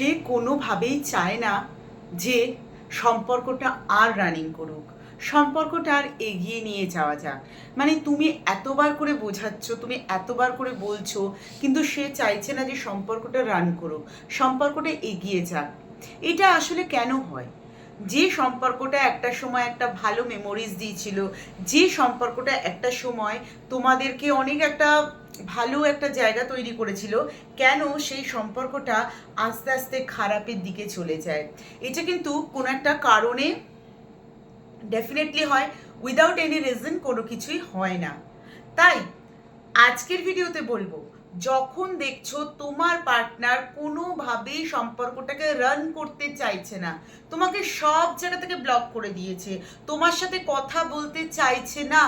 সে কোনোভাবেই চায় না যে সম্পর্কটা আর রানিং করুক। সম্পর্কটা আর এগিয়ে নিয়ে যাওয়া যাক। মানে তুমি এতবার করে বোঝাচ্ছ, তুমি এতবার করে বলছো, কিন্তু সে চাইছে না যে সম্পর্কটা রান করুক, সম্পর্কটা এগিয়ে যাক। এটা আসলে কেন হয়? যে সম্পর্কটা একটা সময় একটা ভালো মেমোরিজ দিয়েছিল, যে সম্পর্কটা একটা সময় তোমাদেরকে অনেক একটা ভালো একটা জায়গা তৈরি করেছিল, কেন সেই সম্পর্কটা আস্তে আস্তে খারাপের দিকে চলে যায়। এটা কিন্তু কোনো একটা কারণে ডেফিনেটলি হয় উইদাউট এনি রিজন কোনো কিছুই হয় না। তাই আজকের ভিডিওতে বলব, যখন দেখছ তোমার পার্টনার কোনোভাবেই সম্পর্কটাকে রান করতে চাইছে না, তোমাকে সব জায়গা থেকে ব্লক করে দিয়েছে, তোমার সাথে কথা বলতে চাইছে না,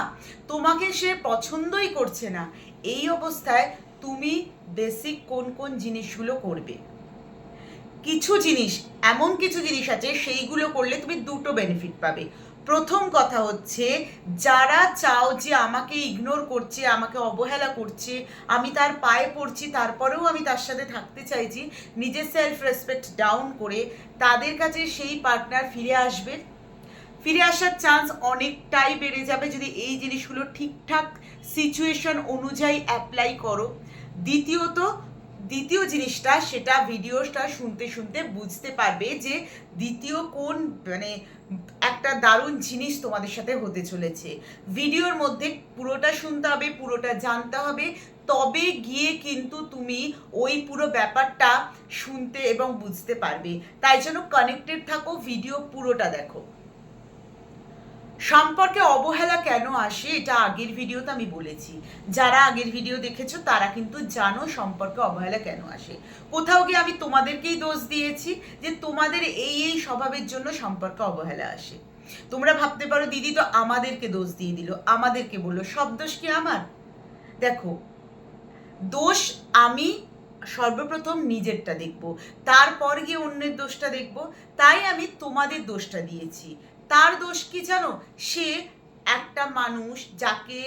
তোমাকে সে পছন্দই করছে না এই অবস্থায় তুমি বেসিক কোন কোন জিনিসগুলো করবে। কিছু জিনিস, এমন কিছু জিনিস আছে, সেইগুলো করলে তুমি দুটো বেনিফিট পাবে। প্রথম কথা হচ্ছে, যারা চাও যে আমাকে ইগনোর করছে, আমাকে অবহেলা করছে, আমি তার পায়ে পড়ছি, তারপরেও আমি তার সাথে থাকতে চাইছি, নিজের সেলফ রেসপেক্ট ডাউন করে তাদের কাছে সেই পার্টনার ফিরে আসবে ফিরে আসার চান্স অনেকটাই বেড়ে যাবে যদি এই জিনিসগুলো ঠিকঠাক সিচুয়েশন অনুযায়ী অ্যাপ্লাই করো। দ্বিতীয়ত, দ্বিতীয় জিনিসটা সেটা ভিডিওটা শুনতে শুনতে বুঝতে পারবে যে দ্বিতীয় কোন মানে একটা দারুণ জিনিস তোমাদের সাথে হতে চলেছে। ভিডিওর মধ্যে পুরোটা শুনতে হবে, পুরোটা জানতে হবে। তবে গিয়ে কিন্তু তুমি ওই পুরো ব্যাপারটা শুনতে এবং বুঝতে পারবে। তাই জন্য কানেক্টেড থাকো ভিডিও পুরোটা দেখো। সম্পর্কে অবহেলা কেন আসে এটা আগের ভিডিওতে আমি বলেছি। যারা আগের ভিডিও দেখেছ, তারা কিন্তু জানো সম্পর্কে অবহেলা কেন আসে। কোথাও গিয়ে আমি তোমাদেরকেই দোষ দিয়েছি যে তোমাদের এই এই স্বভাবের জন্য সম্পর্কে অবহেলা আসে। তোমরা ভাবতে পারো, দিদি তো আমাদেরকে দোষ দিয়ে দিল, আমাদেরকে বলল, সব দোষ কি আমার? দেখো, দোষ আমি সর্বপ্রথম নিজেরটা দেখব, তারপর গিয়ে অন্যের দোষটা দেখব, তাই আমি তোমাদের দোষটা দিয়েছি। তার দোষ কি জানো? সে একটা মানুষ যাকে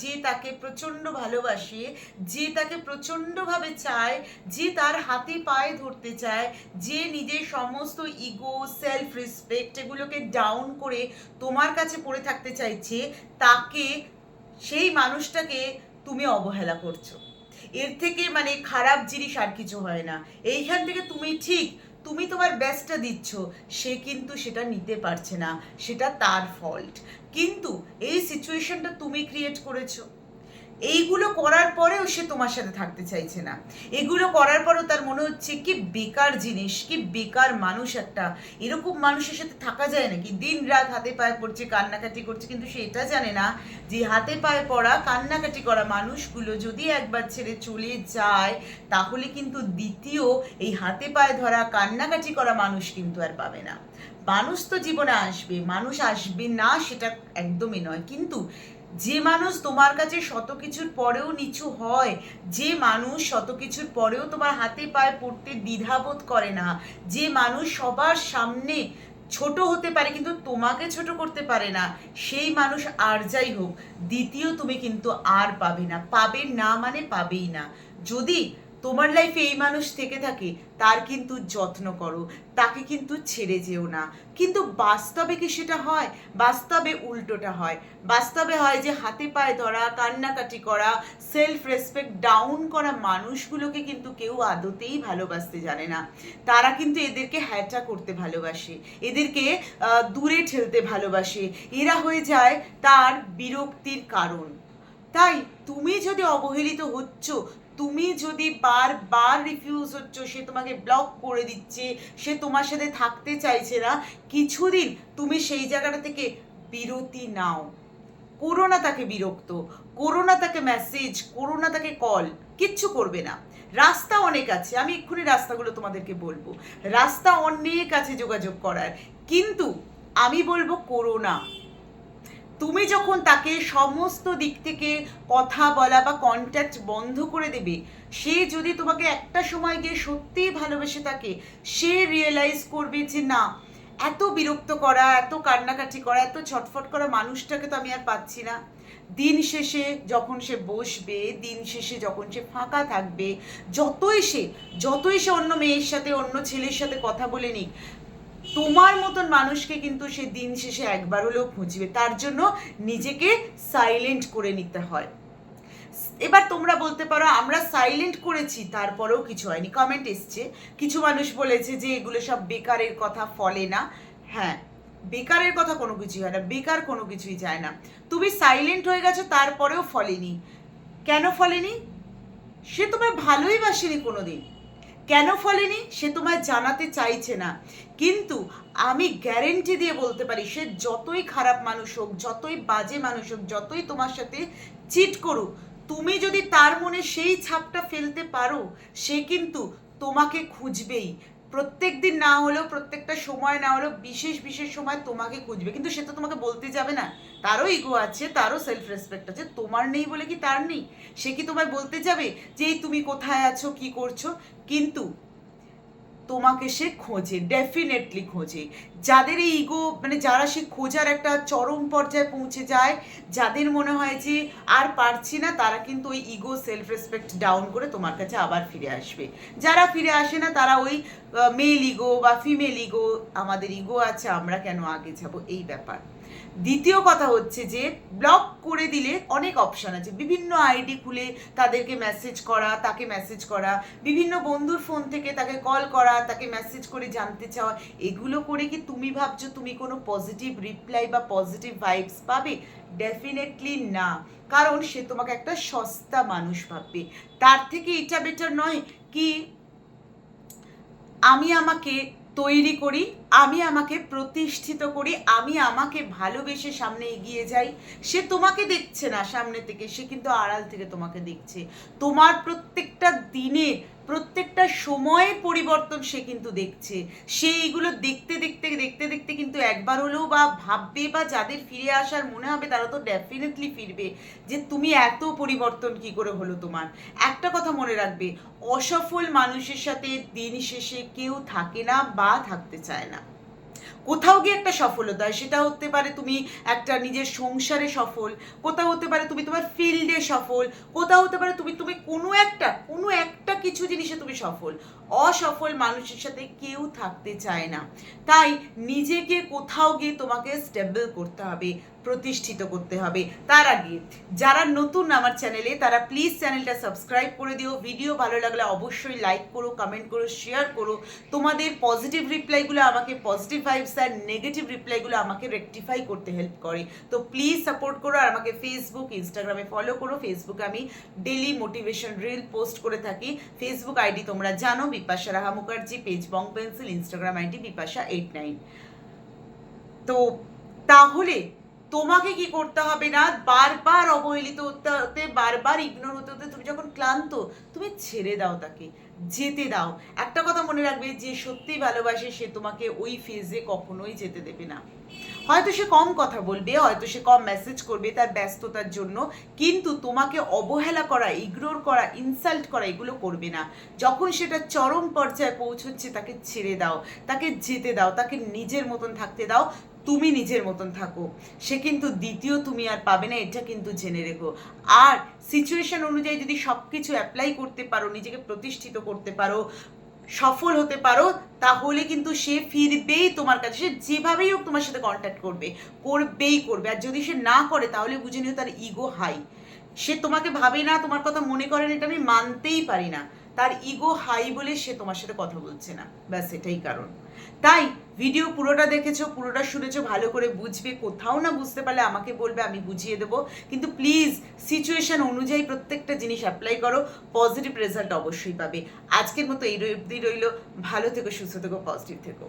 যে তাকে প্রচণ্ড ভালোবাসে, যে তাকে প্রচণ্ডভাবে চায়, যে তার হাতে পায়ে ধরতে চায়, যে নিজের সমস্ত ইগো সেলফ রেসপেক্ট এগুলোকে ডাউন করে তোমার কাছে পড়ে থাকতে চাইছে, তাকে, সেই মানুষটাকে তুমি অবহেলা করছ। এর থেকে মানে খারাপ জিনিস আর কিছু হয় না। এইখান থেকে তুমি ঠিক তুমি তোমার বেস্টটা দিচ্ছ, সে কিন্তু সেটা নিতে পারছে না, সেটা তার ফল্ট কিন্তু এই সিচুয়েশনটা তুমি ক্রিয়েট করেছ। এইগুলো করার পরেও সে তোমার সাথে থাকতে চাইছে না। এগুলো করার পরও তার মনে হচ্ছে কি বেকার জিনিস, কি বেকার মানুষ একটা। এরকম মানুষের সাথে থাকা যায় নাকি? দিন রাত হাতে পায়ে পড়ছে, কান্নাকাটি করছে, কিন্তু সে এটা জানে না যে হাতে পায়ে পড়া, কান্নাকাটি করা মানুষগুলো যদি একবার ছেড়ে চলে যায়, তাহলে কিন্তু দ্বিতীয় এই হাতে পায়ে ধরা, কান্নাকাটি করা মানুষ কিন্তু আর পাবে না। মানুষ তো জীবনে আসবে, মানুষ আসবে না সেটা একদমই নয়। কিন্তু যে মানুষ তোমার কাছে শত কিছুর পরেও নিচু হয়, যে মানুষ শত কিছুর পরেও তোমার হাতে পায়ে পড়তে দ্বিধাবোধ করে না, যে মানুষ সবার সামনে ছোট হতে পারে কিন্তু তোমাকে ছোট করতে পারে না, সেই মানুষ আর যাই হোক, দ্বিতীয় তুমি কিন্তু আর পাবে না পাবে না মানে পাবেই না। যদি তোমার লাইফে এই মানুষ থেকে থাকে, তার কিন্তু যত্ন করো, তাকে কিন্তু ছেড়ে যেও না। কিন্তু বাস্তবে কি সেটা হয়? বাস্তবে উল্টোটা হয়। বাস্তবে হয় যে হাতে পায়ে ধরা, কান্নাকাটি করা সেলফ রেসপেক্ট ডাউন করা মানুষগুলোকে কিন্তু কেউ আদতেই ভালোবাসতে জানে না। তারা কিন্তু এদেরকে হ্যাটা করতে ভালোবাসে, এদেরকে দূরে ঠেলতে ভালোবাসে। এরা হয়ে যায় তার বিরক্তির কারণ। তাই তুমি যদি অবহেলিত হচ্ছ তুমি যদি বারবার রিফিউজ হচ্ছ, সে তোমাকে ব্লক করে দিচ্ছে, সে তোমার সাথে থাকতে চাইছে না, কিছুদিন তুমি সেই জায়গাটা থেকে বিরতি নাও। করো না তাকে বিরক্ত, করো না তাকে মেসেজ করো না তাকে কল কিচ্ছু করবে না। রাস্তা অনেক আছে, আমি এক্ষুনি রাস্তাগুলো তোমাদেরকে বলব। রাস্তা অনেক আছে যোগাযোগ করার, কিন্তু আমি বলব করো না। তুমি যখন তাকে সমস্ত দিক থেকে কথা বলা বা কন্ট্যাক্ট বন্ধ করে দেবে, সে যদি তোমাকে একটা সময় গিয়ে সত্যিই ভালোবেসে থাকে, সে রিয়েলাইজ করবে যে না, এত বিরক্ত করা, এত কান্নাকাটি করা, এত ছটফট করা মানুষটাকে তো আমি আর পাচ্ছি না। দিন শেষে যখন সে বসবে, দিন শেষে যখন সে ফাঁকা থাকবে, যতই সে যতই সে অন্য মেয়ের সাথে, অন্য ছেলের সাথে কথা বলে নিক তোমার মতন মানুষকে কিন্তু সে দিন শেষে একবার হলেও খুঁজবে। তার জন্য নিজেকে সাইলেন্ট করে নিতে হয়। এবার তোমরা বলতে পারো, আমরা সাইলেন্ট করেছি, তারপরেও কিছু হয়নি। কমেন্ট এসছে। কিছু মানুষ বলেছে যে এগুলো সব বেকারের কথা ফলে না। হ্যাঁ বেকারের কথা কোনো কিছুই হয় না, বেকার কোনো কিছুই যায় না। তুমি সাইলেন্ট হয়ে গেছো, তারপরেও ফলেনি। কেন ফলেনি? সে তোমায় ভালোই বাসেনি কোনোদিন। কেন ফলেনি? সে তোমায় জানাতে চাইছে না। কিন্তু আমি গ্যারেন্টি দিয়ে বলতে পারি, সে যতই খারাপ মানুষ হোক, যতই বাজে মানুষ হোক, যতই তোমার সাথে চিট করুক, তুমি যদি তার মনে সেই ছাপটা ফেলতে পারো, সে কিন্তু তোমাকে খুঁজবেই। প্রত্যেক দিন না হলেও, প্রত্যেকটা সময় না হলেও বিশেষ বিশেষ সময় তোমাকে খুঁজবে। কিন্তু সে তো তোমাকে বলতে যাবে না। তারও ইগো আছে, তারও সেলফ রেসপেক্ট আছে, তোমার নেই বলে কি তার নেই? সে কি তোমায় বলতে যাবে যে তুমি কোথায় আছো, কি করছ? কিন্তু তোমাকে সে খোঁজে ডেফিনেটলি খোঁজে। যাদের এই ইগো মানে যারা সে খোঁজার একটা চরম পর্যায়ে পৌঁছে যায়, যাদের মনে হয় যে আর পারছি না, তারা কিন্তু ওই ইগো সেলফ রেসপেক্ট ডাউন করে তোমার কাছে আবার ফিরে আসবে। যারা ফিরে আসে না, তারা ওই মেল ইগো বা ফিমেল ইগো আমাদের ইগো আছে, আমরা কেন আগে যাব? এই ব্যাপার। দ্বিতীয় কথা হচ্ছে যে ব্লক করে দিলে অনেক অপশান আছে। বিভিন্ন আইডি খুলে তাদেরকে মেসেজ করা, তাকে মেসেজ করা। বিভিন্ন বন্ধুর ফোন থেকে তাকে কল করা, তাকে মেসেজ করে জানতে চাওয়া। এগুলো করে কি তুমি ভাবছ তুমি কোনো পজিটিভ রিপ্লাই বা পজিটিভ ভাইবস পাবে? ডেফিনেটলি না। কারণ সে তোমাকে একটা সস্তা মানুষ ভাববে। তার থেকে এটা বেটার নয় কি আমি আমাকে তৈরি করি আমি আমাকে প্রতিষ্ঠিত করি, আমি আমাকে ভালোবেসে সামনে এগিয়ে যাই। সে তোমাকে দেখছে না সামনে থেকে, সে কিন্তু আড়াল থেকে তোমাকে দেখছে। তোমার প্রত্যেকটা দিনের প্রত্যেকটা সময়ের পরিবর্তন সে কিন্তু দেখছে। সে এইগুলো দেখতে দেখতে দেখতে দেখতে কিন্তু একবার হলেও বা ভাববে বা যাদের ফিরে আসার মনে হবে, তারা তো ডেফিনেটলি ফিরবে যে তুমি এত পরিবর্তন কি করে হলো তোমার? একটা কথা মনে রাখবে, অসফল মানুষের সাথে দিন শেষে কেউ থাকে না বা থাকতে চায় না। কোথাও গিয়ে একটা সফলতা হয়, সেটা হতে পারে তুমি একটা নিজের সংসারে সফল, কোথাও হতে পারে তুমি তোমার ফিল্ডে সফল, কোথাও হতে পারে তুমি তুমি কোনো একটা কোনো একটা কিছু জিনিসে তুমি সফল। অসফল মানুষের সাথে কেউ থাকতে চায় না। তাই নিজেকে কোথাও গিয়ে তোমাকে স্টেবল করতে হবে। প্রতিষ্ঠিত করতে হবে। তার আগে, যারা নতুন আমার চ্যানেলে তারা প্লিজ চ্যানেলটা সাবস্ক্রাইব করে দিও। ভিডিও ভালো লাগলে অবশ্যই লাইক করো কমেন্ট করো শেয়ার করো। তোমাদের পজিটিভ রিপ্লাইগুলো আমাকে পজিটিভ ভাইবস আর নেগেটিভ রিপ্লাইগুলো আমাকে রেকটিফাই করতে হেল্প করে। তো প্লিজ সাপোর্ট করো আর আমাকে ফেসবুক ইনস্টাগ্রামে ফলো করো। ফেসবুকে আমি ডেলি মোটিভেশন রিল পোস্ট করে থাকি। ফেসবুক আইডি তোমরা জানো, Bipasha Raha Mukherjee page Bong pencil Instagram ID Bipasha eight nine তো তাহলে তোমাকে কি করতে হবে না? বারবার অবহেলিত হতে বারবার ইগনোর হতে হতে তুমি যখন ক্লান্ত, তুমি ছেড়ে দাও তাকে, যেতে দাও। একটা কথা মনে রাখবে, যে সত্যি ভালোবাসে, সে তোমাকে ওই ফেজে কখনোই যেতে দেবে না। হয়তো সে কম কথা বলবে, হয়তো সে কম মেসেজ করবে তার ব্যস্ততার জন্য, কিন্তু তোমাকে অবহেলা করা ইগনোর করা ইনসাল্ট করা, এগুলো করবে না। যখন সেটা চরম পর্যায়ে পৌঁছচ্ছে, তাকে ছেড়ে দাও, তাকে যেতে দাও, তাকে নিজের মতন থাকতে দাও তুমি নিজের মতন থাকো। সে কিন্তু দ্বিতীয় তুমি আর পাবে না, এটা কিন্তু জেনে রেখো। আর সিচুয়েশন অনুযায়ী যদি সব কিছু অ্যাপ্লাই করতে পারো, নিজেকে প্রতিষ্ঠিত করতে পারো, সফল হতে পারো, তাহলে কিন্তু সে ফিরবেই তোমার কাছে। সে যেভাবেই হোক তোমার সাথে কন্ট্যাক্ট করবে, করবেই করবে। আর যদি সে না করে, তাহলে বুঝে নিও তার ইগো হাই সে তোমাকে ভাবে না, তোমার কথা মনে করেন এটা আমি মানতেই পারি না। তার ইগো হাই বলে সে তোমার সাথে কথা বলছে না। ব্যাস, এটাই কারণ। তাই ভিডিও পুরোটা দেখেছ, পুরোটা শুনেছো, ভালো করে বুঝবে। কোথাও না বুঝতে পারলে আমাকে বলবে, আমি বুঝিয়ে দেবো। কিন্তু প্লিজ সিচুয়েশন অনুযায়ী প্রত্যেকটা জিনিস অ্যাপ্লাই করো। পজিটিভ রেজাল্ট অবশ্যই পাবে। আজকের মতো এই অবধি রইল। ভালো থেকো, সুস্থ থেকো পজিটিভ থেকো।